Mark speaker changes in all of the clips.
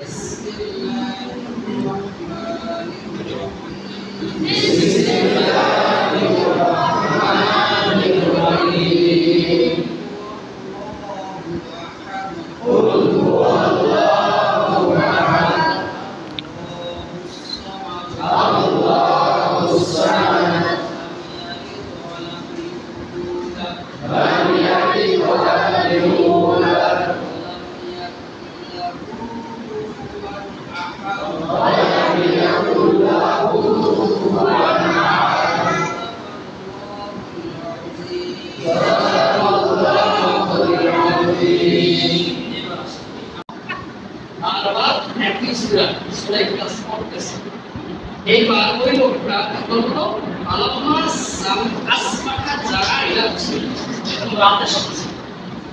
Speaker 1: আর এইবার ওই লোকটা বলল আল্লাহ সাম আসমাকা জাগা ইলা তোমরা আমাদের সাথে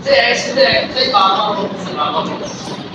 Speaker 1: যে একসাথে একটাই বারবার বলতেছে বারবার বলতেছে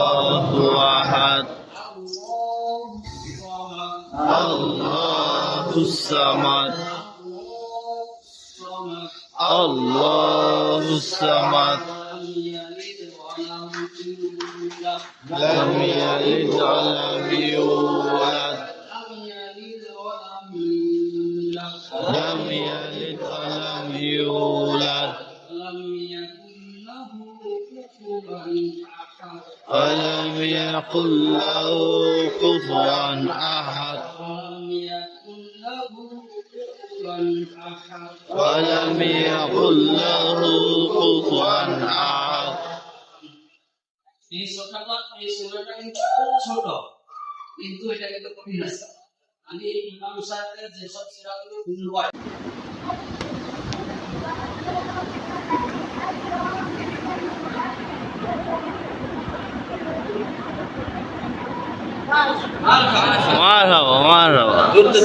Speaker 2: الله أحد الله الصمد. الله الصمد. لم يلد ولم يولد. لم يلد ولم يولد. ولم يكن له كفوا أحد ولم يكن له كفوا أحد
Speaker 1: এই সূরাটা এই সূরাটা কিন্তু খুব ছোট কিন্তু এটা কিন্তু কঠিন আছে আমি ইমাম সাহেবের যেসব সিরাগুলো খুলবো
Speaker 2: মারহাবা মারহাবা
Speaker 3: যদি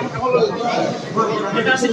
Speaker 3: একটা করে। আপনার কাছে